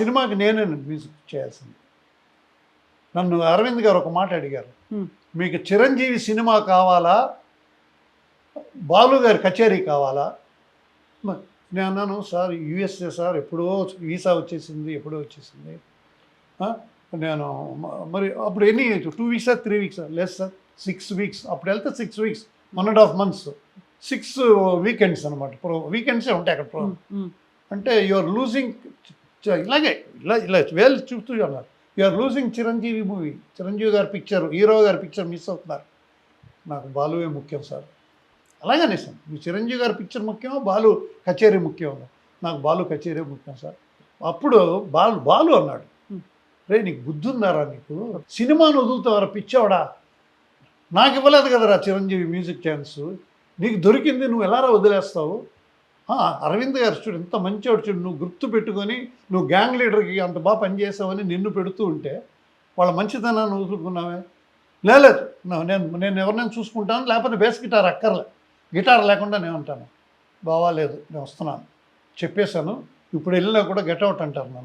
సినిమాకి నేనే మ్యూజిక్ చేయాల్సింది. నన్ను అరవింద్ గారు ఒక మాట అడిగారు. మీకు చిరంజీవి సినిమా కావాలా? బాలు గారి కచేరీ కావాలా? నేను అన్నాను సార్ యుఎస్ఏ సార్ ఎప్పుడో వీసా వచ్చేసింది ఎప్పుడో వచ్చేసింది. నేను మరి అప్పుడు ఎన్ని టూ వీక్సా త్రీ వీక్సా? లేదు సార్ సిక్స్ వీక్స్. అప్పుడు వెళ్తే six weeks one and half months. Six weekends అనమాట ప్రో వీకెండ్సే ఉంటాయి అక్కడ ప్రో. అంటే యూఆర్ లూజింగ్ ఇలాగే ఇలా ఇలా వేలు చూస్తూ ఉన్నారు. You're losing Chiranjeevi movie Chiranjeevi గారి పిక్చర్ హీరో గారి పిక్చర్ మిస్ అవుతున్నారు. నాకు బాలువే ముఖ్యం సార్. అలాగనే సార్ మీ చిరంజీవి గారి పిక్చర్ ముఖ్యమో? బాలు కచేరీ ముఖ్యం నాకు బాలు కచేరీ ముఖ్యం సార్. అప్పుడు బాలు బాలు అన్నాడు. రే నీకు బుద్ధి ఉందారా నీకు? సినిమాను వదులుతావరా పిచ్చోడా? నాకు ఇవ్వలేదు కదరా చిరంజీవి మ్యూజిక్ ఛాన్స్. నీకు దొరికింది నువ్వు ఎలారా వదిలేస్తావు? అరవింద్ గారు చూడు ఎంత మంచివాడు చూడు నువ్వు గుర్తు పెట్టుకొని నువ్వు గ్యాంగ్ లీడర్కి అంత బాగా పనిచేసావని నిన్ను పెడుతూ ఉంటే వాళ్ళ మంచితనాన్ని వదులుకున్నావే లేదు నేను నేను ఎవరినైనా చూసుకుంటాను లేకపోతే బేస్ గిటార్ అక్కర్లే. గిటార్ లేకుండా నేను ఉంటాను. బావా లేదు నేను వస్తున్నాను. చెప్పేశాను. ఇప్పుడు వెళ్ళినా కూడా గెట్ అవుట్ అంటారు నన్ను.